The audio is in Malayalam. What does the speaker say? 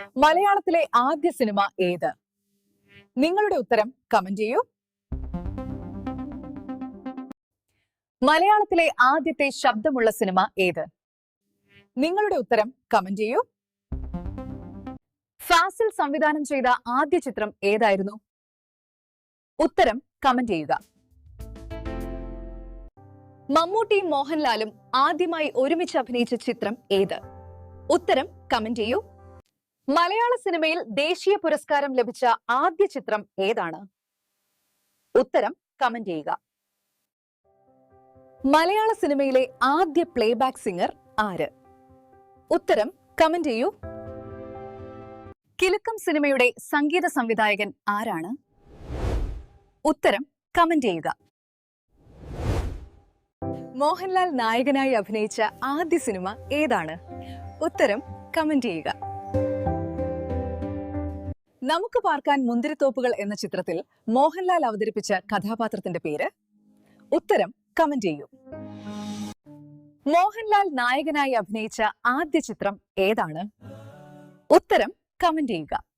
മലയാളത്തിലെ ആദ്യ സിനിമ ഏത്? നിങ്ങളുടെ ഉത്തരം കമന്റ് ചെയ്യൂ. മലയാളത്തിലെ ആദ്യത്തെ ശബ്ദമുള്ള സിനിമ ഏത്? നിങ്ങളുടെ ഉത്തരം കമന്റ് ചെയ്യൂ. ഫാസിൽ സംവിധാനം ചെയ്ത ആദ്യ ചിത്രം ഏതായിരുന്നു? ഉത്തരം കമന്റ് ചെയ്യുക. മമ്മൂട്ടിയും മോഹൻലാലും ആദ്യമായി ഒരുമിച്ച് അഭിനയിച്ച ചിത്രം ഏത്? ഉത്തരം കമന്റ് ചെയ്യൂ. മലയാള സിനിമയിൽ ദേശീയ പുരസ്കാരം ലഭിച്ച ആദ്യ ചിത്രം ഏതാണ്? ഉത്തരം കമന്റ് ചെയ്യുക. മലയാള സിനിമയിലെ ആദ്യ പ്ലേബാക്ക് സിംഗർ ആര്? ഉത്തരം കമന്റ് ചെയ്യൂ. കിലുക്കം സിനിമയുടെ സംഗീത സംവിധായകൻ ആരാണ്? ഉത്തരം കമന്റ് ചെയ്യുക. മോഹൻലാൽ നായകനായി അഭിനയിച്ച ആദ്യ സിനിമ ഏതാണ്? ഉത്തരം കമന്റ് ചെയ്യുക. നമുക്ക് പാർക്കാൻ മുന്തിരിത്തോപ്പുകൾ എന്ന ചിത്രത്തിൽ മോഹൻലാൽ അവതരിപ്പിച്ച കഥാപാത്രത്തിന്റെ പേര്? ഉത്തരം കമന്റ് ചെയ്യൂ. മോഹൻലാൽ നായകനായി അഭിനയിച്ച ആദ്യ ചിത്രം ഏതാണ്? ഉത്തരം കമന്റ് ചെയ്യുക.